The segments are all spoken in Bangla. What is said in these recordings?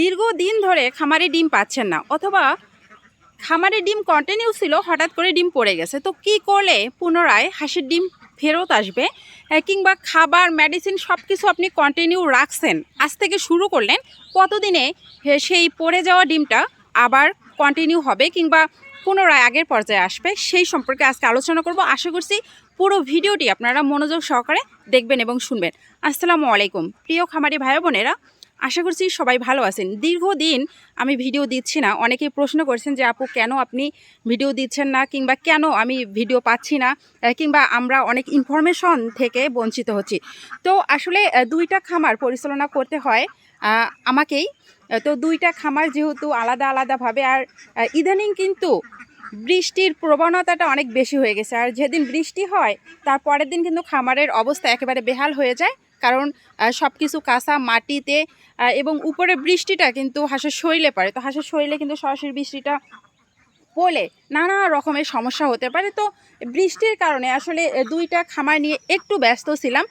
দীর্ঘদিন ধরে খামারে ডিম পাচ্ছেন না, অথবা খামারে ডিম কন্টিনিউ ছিল, হঠাৎ করে ডিম পড়ে গেছে। তো কি করলে পুনরায় হাঁসের ডিম ফেরত আসবে? কিংবা খাবার মেডিসিন সব কিছু আপনি কন্টিনিউ রাখছেন, আজ থেকে শুরু করলেন, কতদিনে সেই পড়ে যাওয়া ডিমটা আবার কন্টিনিউ হবে, কিংবা পুনরায় আগের পর্যায়ে আসবে? সেই সম্পর্কে আজকে আলোচনা করব। আশা করছি পুরো ভিডিওটি আপনারা মনোযোগ সহকারে দেখবেন এবং শুনবেন। আসসালামু আলাইকুম। প্রিয় খামারি ভাই বোনেরা আশা করছি সবাই ভালো আছেন। দীর্ঘদিন আমি ভিডিও দিচ্ছি না। অনেকেই প্রশ্ন করছেন যে, আপু, কেন আপনি ভিডিও দিচ্ছেন না? কিংবা, কেন আমি ভিডিও পাচ্ছি না? কিংবা, আমরা অনেক ইনফরমেশন থেকে বঞ্চিত হচ্ছি। তো আসলে দুইটা খামার পরিচালনা করতে হয় আমাকেই। তো দুইটা খামার যেহেতু আলাদা আলাদাভাবে, আর ইদানিং কিন্তু বৃষ্টির প্রবণতাটা অনেক বেশি হয়ে গেছে। আর যেদিন বৃষ্টি হয়, তার পরের দিন কিন্তু খামারের অবস্থা একেবারে বেহাল হয়ে যায়। কারণ সব কিছু কাঁচা মাটিতে এবং উপরে বৃষ্টিটা কিন্তু হাঁসের শৈলে পড়ে। তো হাঁসের শৈলে কিন্তু সরাসরি বৃষ্টিটা পড়লে নানা রকমের সমস্যা হতে পারে। তো বৃষ্টির কারণে আসলে দুইটা খামার নিয়ে একটু ব্যস্ত ছিলাম।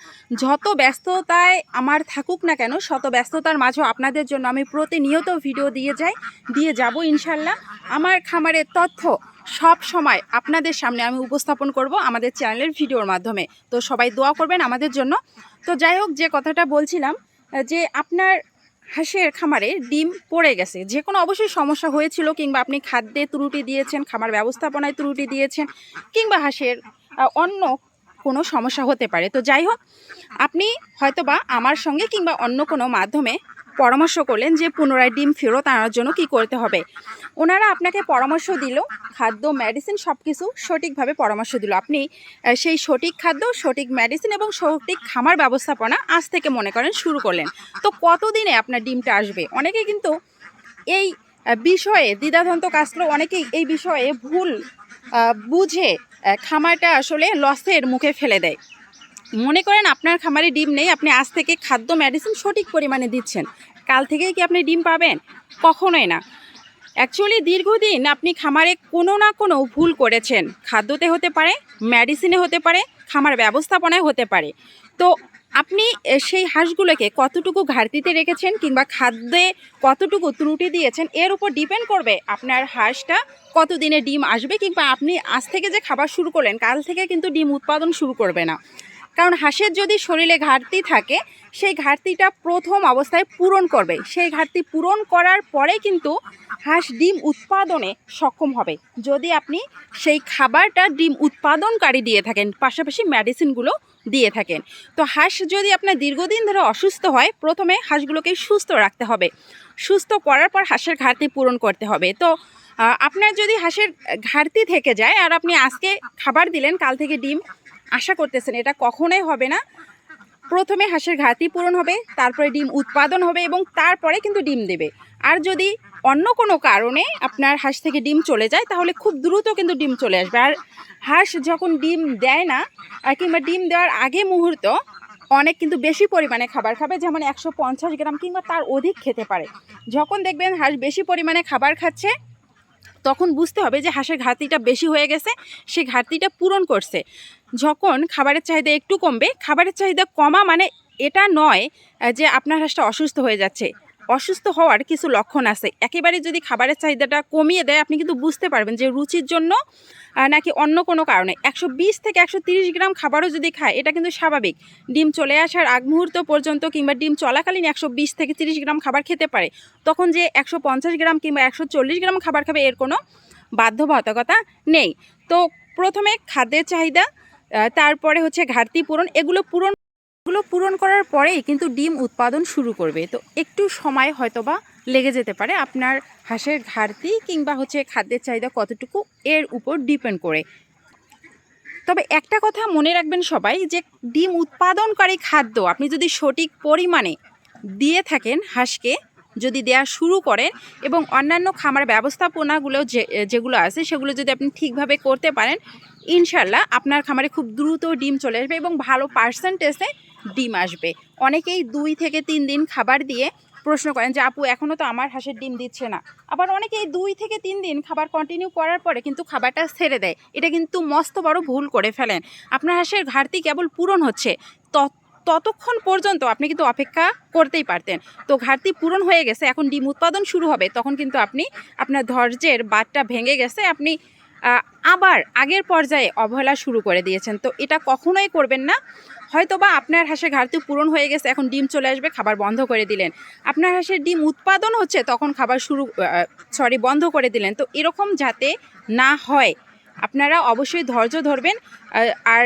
যত ব্যস্ততায় আমার থাকুক না কেন, শত ব্যস্ততার মাঝেও আপনাদের জন্য আমি প্রতিনিয়ত ভিডিও দিয়ে যাই, দিয়ে যাব ইনশাল্লাহ। আমার খামারের তথ্য সব সময় আপনাদের সামনে আমি উপস্থাপন করব আমাদের চ্যানেলের ভিডিওর মাধ্যমে। তো সবাই দোয়া করবেন আমাদের জন্য। তো যাই হোক, যে কথাটা বলছিলাম, যে আপনার হাঁসের খামারে ডিম পড়ে গেছে। যে কোনো অবশ্যই সমস্যা হয়েছিল কিংবা আপনি খাদ্যে ত্রুটি দিয়েছেন, খামার ব্যবস্থাপনায় ত্রুটি দিয়েছেন কিংবা হাঁসের অন্য কোনো সমস্যা হতে পারে। তো যাই হোক, আপনি হয়তোবা আমার সঙ্গে কিংবা অন্য কোনো মাধ্যমে পরামর্শ করলেন যে পুনরায় ডিম ফেরত আনার জন্য কি করতে হবে। ওনারা আপনাকে পরামর্শ দিল, খাদ্য মেডিসিন সব কিছু সঠিকভাবে পরামর্শ দিল। আপনি সেই সঠিক খাদ্য, সঠিক মেডিসিন এবং সঠিক খামার ব্যবস্থাপনা আজ থেকে মনে করেন শুরু করলেন। তো কতদিনে আপনার ডিমটা আসবে? অনেকে কিন্তু এই বিষয়ে দ্বিধাদ্বন্দ্ব কাজ করে, অনেকেই এই বিষয়ে ভুল বুঝে খামারটা আসলে লসের মুখে ফেলে দেয়। মনে করেন আপনার খামারে ডিম নেই, আপনি আজ থেকে খাদ্য মেডিসিন সঠিক পরিমাণে দিচ্ছেন। কাল থেকেই কি আপনি ডিম পাবেন? কখনোই না। অ্যাকচুয়ালি দীর্ঘদিন আপনি খামারে কোনো না কোনো ভুল করেছেন। খাদ্যতে হতে পারে মেডিসিনে হতে পারে, খামার ব্যবস্থাপনায় হতে পারে। তো আপনি সেই হাঁসগুলোকে কতটুকু ঘাটতিতে রেখেছেন কিংবা খাদ্যে কতটুকু ত্রুটি দিয়েছেন, এর উপর ডিপেন্ড করবে আপনার হাঁসটা কতদিনে ডিম আসবে কিংবা আপনি আজ থেকে যে খাবার শুরু করলেন, কাল থেকে কিন্তু ডিম উৎপাদন শুরু করবে না। কারণ হাঁসের যদি শরীরে ঘাটতি থাকে, সেই ঘাটতিটা প্রথম অবস্থায় পূরণ করবে। সেই ঘাটতি পূরণ করার পরে কিন্তু হাঁস ডিম উৎপাদনে সক্ষম হবে। যদি আপনি সেই খাবারটা ডিম উৎপাদনকারী দিয়ে থাকেন, পাশাপাশি মেডিসিনগুলো দিয়ে থাকেন। তো হাঁস যদি আপনার দীর্ঘদিন ধরে অসুস্থ হয়, প্রথমে হাঁসগুলোকে সুস্থ রাখতে হবে। সুস্থ করার পর হাঁসের ঘাটতি পূরণ করতে হবে। তো আপনার যদি হাঁসের ঘাটতি থেকে যায়, আর আপনি আজকে খাবার দিলেন, কাল থেকে ডিম আশা করতেছেন এটা কখনোই হবে না। প্রথমে হাঁসের ঘাটতি পূরণ হবে, তারপরে ডিম উৎপাদন হবে এবং তারপরে কিন্তু ডিম দেবে। আর যদি অন্য কোনো কারণে আপনার হাঁস থেকে ডিম চলে যায়, তাহলে খুব দ্রুত কিন্তু ডিম চলে আসবে। আর হাঁস যখন ডিম দেয় না আর কিংবা ডিম দেওয়ার আগে মুহূর্ত, অনেক কিন্তু বেশি পরিমাণে খাবার খাবে, যেমন একশো পঞ্চাশ গ্রাম কিংবা তার অধিক খেতে পারে। যখন দেখবেন হাঁস বেশি পরিমাণে খাবার খাচ্ছে তখন বুঝতে হবে যে হাঁসের ঘাটতিটা বেশি হয়ে গেছে, সে ঘাটতিটা পূরণ করছে। যখন খাবারের চাহিদা একটু কমবে, খাবারের চাহিদা কমা মানে এটা নয় যে আপনার হাঁসটা অসুস্থ হয়ে যাচ্ছে। অসুস্থ হওয়ার কিছু লক্ষণ আছে। একেবারে যদি খাবারের চাহিদাটা কমিয়ে দেয়, আপনি কিন্তু বুঝতে পারবেন যে রুচির জন্য নাকি অন্য কোনো কারণে। একশো বিশ থেকে একশো গ্রাম খাবারও যদি খায়, এটা কিন্তু স্বাভাবিক। ডিম চলে আসার আগ মুহূর্ত পর্যন্ত কিংবা ডিম চলাকালীন একশো বিশ থেকে তিরিশ গ্রাম খাবার খেতে পারে। তখন যে একশো পঞ্চাশ গ্রাম কিংবা একশো চল্লিশ গ্রাম খাবার খাবে, এর কোনো বাধ্যবাধকতা নেই। তো প্রথমে খাদ্যের চাহিদা তারপরে হচ্ছে ঘাটতি পূরণ, এগুলো পূরণ এগুলো পূরণ করার পরেই কিন্তু ডিম উৎপাদন শুরু করবে। তো একটু সময় হয়তোবা লেগে যেতে পারে আপনার হাঁসের ঘাটতি কিংবা হচ্ছে খাদ্যের চাহিদা কতটুকু এর উপর ডিপেন্ড করে। তবে একটা কথা মনে রাখবেন সবাই যে ডিম উৎপাদনকারী খাদ্য আপনি যদি সঠিক পরিমাণে দিয়ে থাকেন হাঁসকে, যদি দেওয়া শুরু করেন এবং অন্যান্য খামার ব্যবস্থাপনাগুলো যে, যেগুলো আছে সেগুলো যদি আপনি ঠিকভাবে করতে পারেন, ইনশাল্লাহ আপনার খামারে খুব দ্রুত ডিম চলে আসবে এবং ভালো পার্সেন্টেজে ডিম আসবে। অনেকেই দুই থেকে তিন দিন খাবার দিয়ে প্রশ্ন করেন যে, আপু এখনও তো আমার হাঁসের ডিম দিচ্ছে না। আবার অনেকেই দুই থেকে তিন দিন খাবার কন্টিনিউ করার পরে কিন্তু খাবারটা ছেড়ে দেয়। এটা কিন্তু মস্ত বড় ভুল করে ফেলেন। আপনার হাঁসের ঘাটতি কেবল পূরণ হচ্ছে। তত ততক্ষণ পর্যন্ত আপনি কিন্তু অপেক্ষা করতেই পারতেন। তো ঘাটতি পূরণ হয়ে গেছে, এখন ডিম উৎপাদন শুরু হবে, তখন কিন্তু আপনি আপনার ধৈর্যের বাদটা ভেঙে গেছে, আপনি আবার আগের পর্যায়ে অবহেলা শুরু করে দিয়েছেন। তো এটা কখনোই করবেন না। হয়তোবা আপনার হাঁসের ঘাটতি পূরণ হয়ে গেছে, এখন ডিম চলে আসবে, খাবার বন্ধ করে দিলেন। আপনার হাঁসের ডিম উৎপাদন হচ্ছে, তখন খাবার শুরু সরি বন্ধ করে দিলেন। তো এরকম যাতে না হয়, আপনারা অবশ্যই ধৈর্য ধরবেন আর